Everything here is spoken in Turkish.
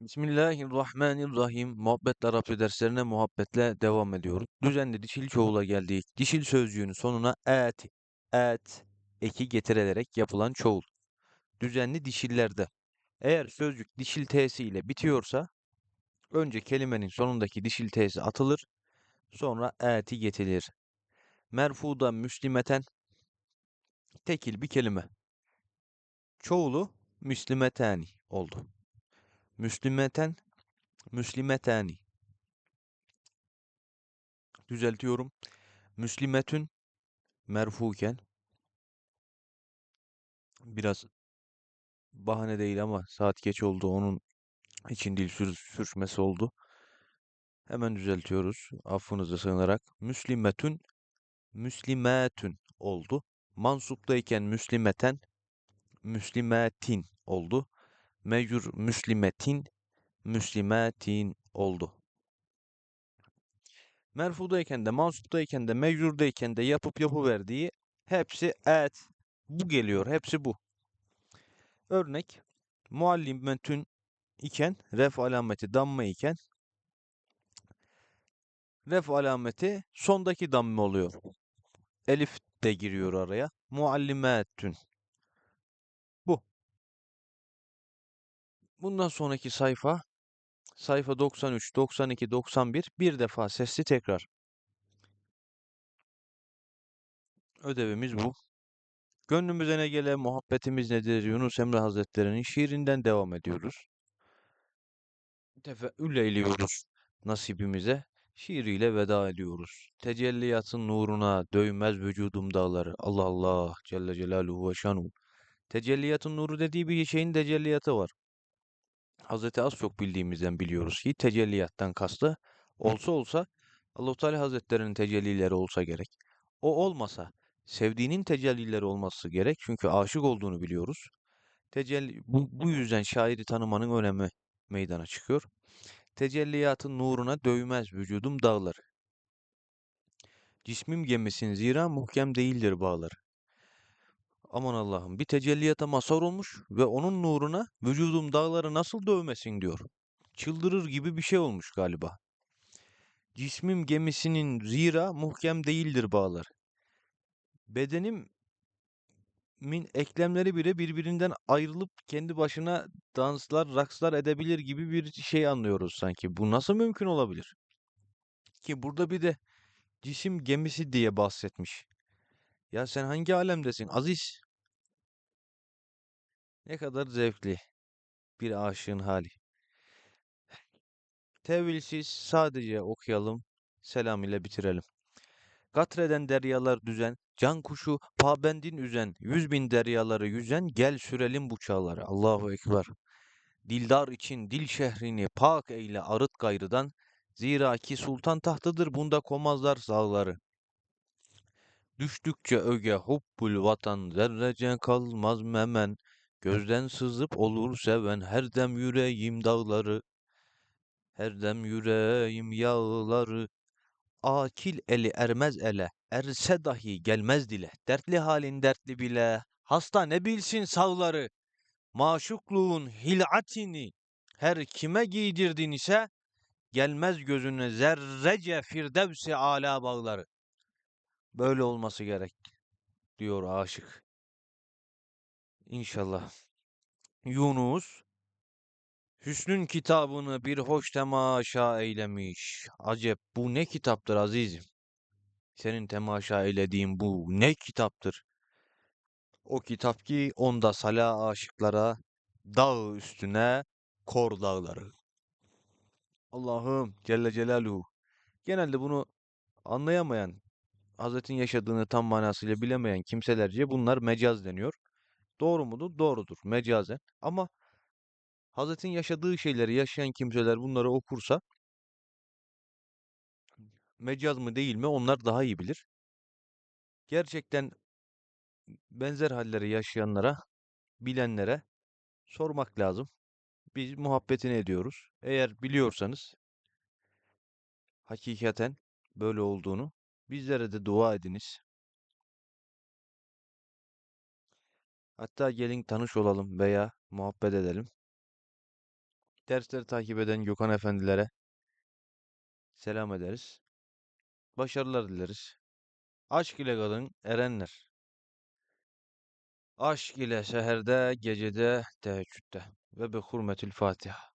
Bismillahirrahmanirrahim. Muhabbetle Arapça derslerine muhabbetle devam ediyoruz. Düzenli dişil çoğula geldik. Dişil sözcüğünün sonuna et, et, eki getirilerek yapılan çoğul. Düzenli dişillerde. Eğer sözcük dişil t'si ile bitiyorsa önce kelimenin sonundaki dişil t'si atılır. Sonra eti getirilir. Merfuda müslimeten tekil bir kelime. Çoğulu müslimetani oldu. Müslimeten, müslimetani. Düzeltiyorum. Müslimetün merfuken biraz bahane değil ama saat geç oldu. Onun için dil sür sürçmesi oldu. Hemen düzeltiyoruz. Affınıza sığınarak. Müslimetün müslimetün oldu. Mansuptayken müslimeten müslimetin oldu. Mecrur müslimetin müslimatin oldu. Merfudayken de, mansuptayken de, mecrurdayken de yapıp yapıverdiği hepsi et. Bu geliyor. Hepsi bu. Örnek muallimetün iken ref alameti damme iken ref alameti sondaki damme oluyor. Elif de giriyor araya. Muallimetün. Bundan sonraki sayfa sayfa 93, 92, 91 bir defa sesli tekrar. Ödevimiz bu. Gönlümüze ne gele muhabbetimiz nedir Yunus Emre Hazretleri'nin şiirinden devam ediyoruz. Tefeül eyliyoruz nasibimize. Şiiriyle veda ediyoruz. Tecelliyatın nuruna dövmez vücudum dağları. Allah Allah Celle Celaluhu ve Şanu. Tecelliyatın nuru dediği bir şeyin tecelliyatı var. Hazreti az çok bildiğimizden biliyoruz ki tecelliyattan kastı olsa olsa Allah-u Teala Hazretlerinin tecellileri olsa gerek. O olmasa sevdiğinin tecellileri olması gerek çünkü aşık olduğunu biliyoruz. Tecelli, bu, bu yüzden şairi tanımanın önemi meydana çıkıyor. Tecelliyatın nuruna dövmez vücudum dağları. Cismim gemisin zira muhkem değildir bağları. Aman Allah'ım bir tecelliyata mazhar olmuş ve onun nuruna vücudum dağları nasıl dövmesin diyor. Çıldırır gibi bir şey olmuş galiba. Cismim gemisinin zira muhkem değildir bağları. Bedenim min eklemleri bile birbirinden ayrılıp kendi başına danslar, rakslar edebilir gibi bir şey anlıyoruz sanki. Bu nasıl mümkün olabilir? Ki burada bir de cisim gemisi diye bahsetmiş. Ya sen hangi alemdesin Aziz? Ne kadar zevkli bir aşığın hali. Tevilsiz sadece okuyalım, selam ile bitirelim. Gatreden deryalar düzen, can kuşu pabendin üzen, yüz bin deryaları yüzen, gel sürelim bu çağları. Allahu Ekber. Dildar için dil şehrini pak eyle arıt gayrıdan, zira ki sultan tahtıdır bunda komazlar sağları. Düştükçe öge hubbul vatan, zerrece kalmaz memen, gözden sızıp olur seven, her dem yüreğim dağları, her dem yüreğim yağları, akil eli ermez ele, erse dahi gelmez dile. Dertli halin dertli bile, hasta ne bilsin sağları. Maşukluğun hilatini her kime giydirdin ise, gelmez gözüne zerrece firdevsi ala bağları. Böyle olması gerek, diyor aşık. İnşallah. Yunus, Hüsnün kitabını bir hoş temaşa eylemiş. Acep bu ne kitaptır azizim? Senin temaşa eylediğin bu ne kitaptır? O kitap ki onda sala aşıklara, dağ üstüne kor dağları. Allah'ım Celle Celaluhu. Genelde bunu anlayamayan, Hazretin yaşadığını tam manasıyla bilemeyen kimselerce bunlar mecaz deniyor. Doğru mudur? Doğrudur. Mecazen. Ama Hazretin yaşadığı şeyleri yaşayan kimseler bunları okursa mecaz mı değil mi onlar daha iyi bilir. Gerçekten benzer halleri yaşayanlara, bilenlere sormak lazım. Biz muhabbetini ediyoruz. Eğer biliyorsanız hakikaten böyle olduğunu bizlere de dua ediniz. Hatta gelin tanış olalım veya muhabbet edelim. Dersleri takip eden Gökhan efendilere selam ederiz. Başarılar dileriz. Aşk ile kalın erenler. Aşk ile seherde, gecede, teheccüde. Ve bi hurmetil Fatiha.